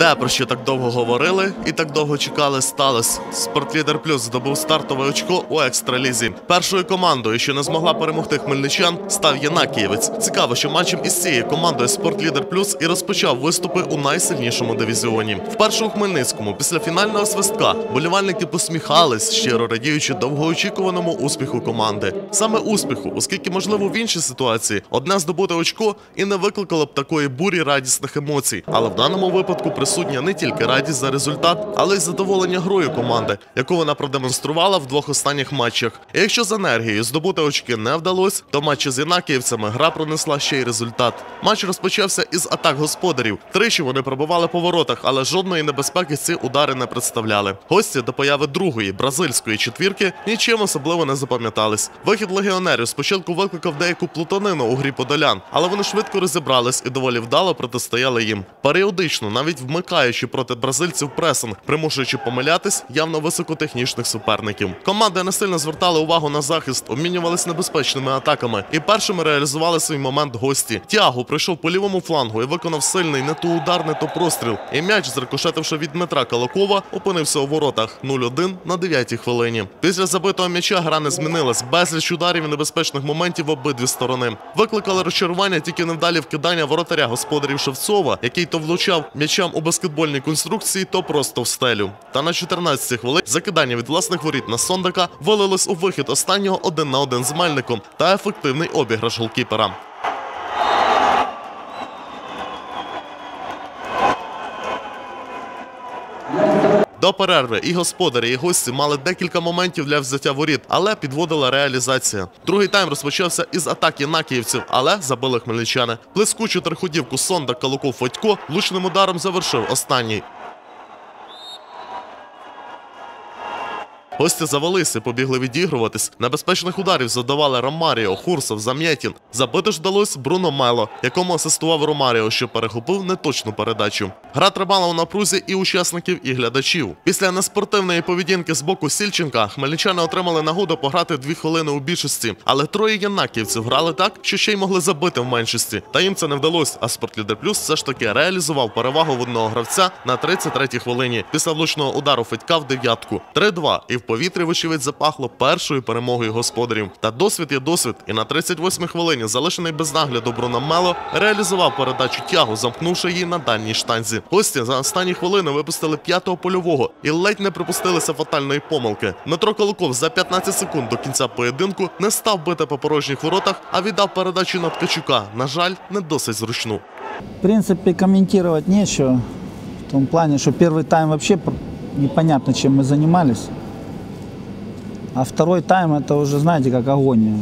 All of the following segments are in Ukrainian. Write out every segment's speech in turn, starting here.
Те, про що так довго говорили і так довго чекали, сталося. Спортлідер Плюс здобув стартове очко у екстралізі. Першою командою, що не змогла перемогти хмельничан, став Єнакієвець. Цікаво, що матчем із цією командою Спортлідер Плюс і розпочав виступи у найсильнішому дивізіоні. Вперше у Хмельницькому, після фінального свистка, болівальники посміхались, щиро радіючи довгоочікуваному успіху команди. Саме успіху, оскільки, можливо, в іншій ситуації одне здобуте очко і не викликало б такої бурі радісних емоцій. Але в даному випадку присутня не тільки радість за результат, але й задоволення грою команди, яку вона продемонструвала в двох останніх матчах. І якщо з енергією здобути очки не вдалося, то матчі з інакіївцями гра пронесла ще й результат. Матч розпочався із атак господарів. Тричі вони пробували по воротах, але жодної небезпеки ці удари не представляли. Гості до появи другої бразильської четвірки нічим особливо не запам'ятались. Вихід легіонерів спочатку викликав деяку плутанину у грі подолян, але вони швидко розібрались і доволі вдало протистояли їм. Періодично, навіть вмикаючи проти бразильців пресинг, примушуючи помилятись явно високотехнічних суперників. Команди не сильно звертали увагу на захист, обмінювались небезпечними атаками і першими реалізували свій момент гості. Тягу пройшов по лівому флангу і виконав сильний не то удар, не то простріл. І м'яч, зрикошетивши від Дмитра Калакова, опинився у воротах 0-1 на 9-й хвилині. Після забитого м'яча гра не змінилась. Безліч ударів і небезпечних моментів в обидві сторони. Викликали розчарування тільки невдалі вкидання воротаря господарів Шевцова, який то влучав м'ячам у баскетбольній конструкції, то просто в стелю. Та на 14-й хвилині закидання від власних воріт на Сондака вилилось у вихід останнього один на один з Мельником та ефективний обіграш голкіпера. До перерви і господарі, і гості мали декілька моментів для взяття воріт, але підводила реалізація. Другий тайм розпочався із атаки накіївців, але забили хмельничани. Блискучу терходівку Сонда Калуков Фодько лучним ударом завершив останній. Гості завелися, побігли відігруватись. Небезпечних ударів задавали Ромаріо, Хурсов, Зам'єтін. Забити ж вдалось Бруно Мело, якому асистував Ромаріо, що перехопив неточну передачу. Гра тримала у напрузі і учасників, і глядачів. Після неспортивної поведінки з боку Сільченка хмельничани отримали нагоду пограти дві хвилини у більшості, але троє янаківців грали так, що ще й могли забити в меншості. Та їм це не вдалося. А Спортлідер Плюс все ж таки реалізував перевагу в одного гравця на 33-й хвилині після влучного удару Федька в дев'ятку. 3-2. І в повітрі, вочевидь, запахло першою перемогою господарів. Та досвід є досвід. І на 38-й хвилині, залишений без нагляду Бруно Мело, реалізував передачу тягу, замкнувши її на дальній штанзі. Гості за останні хвилини випустили п'ятого польового і ледь не припустилися фатальної помилки. Дмитро Колоков за 15 секунд до кінця поєдинку не став бити по порожніх воротах, а віддав передачу на Ткачука. На жаль, не досить зручну. В принципе, комментировать нечего. В том плане, что первый тайм вообще непонятно, чем мы занимались. А второй тайм это уже, знаете, как агония.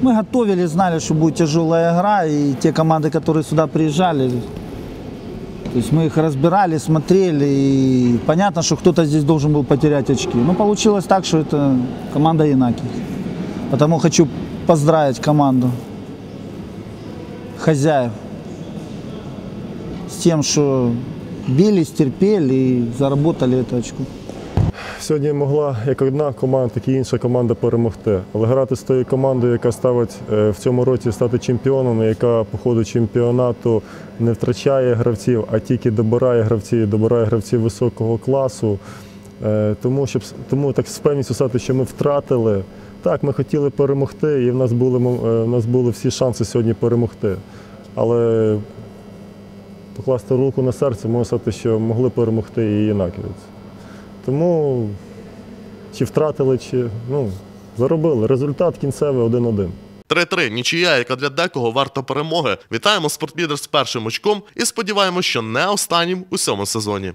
Мы готовились, знали, что будет тяжелая игра, и те команды, которые сюда приезжали, то есть мы их разбирали, смотрели, и понятно, что кто-то здесь должен был потерять очки. Но получилось так, что это команда Янаки. Потому хочу поздравить команду хозяев с тем, что бились, терпели и заработали это очко. Сьогодні могла як одна команда, так і інша команда перемогти. Але грати з тою командою, яка ставить е, в цьому році стати чемпіоном, яка по ходу чемпіонату не втрачає гравців, а тільки добирає гравців, добирає гравців високого класу. Е, Тому, щоб, тому так з певністю сказати, що ми втратили. Так, ми хотіли перемогти, і в нас були, е, в нас були всі шанси сьогодні перемогти. Але покласти руку на серце, можна сказати, що могли перемогти і інаківець. Тому чи втратили, чи ну, заробили. Результат кінцевий 1-1. 3-3. Нічия, яка для декого варта перемоги. Вітаємо спортлідер з першим очком і сподіваємось, що не останнім у цьому сезоні.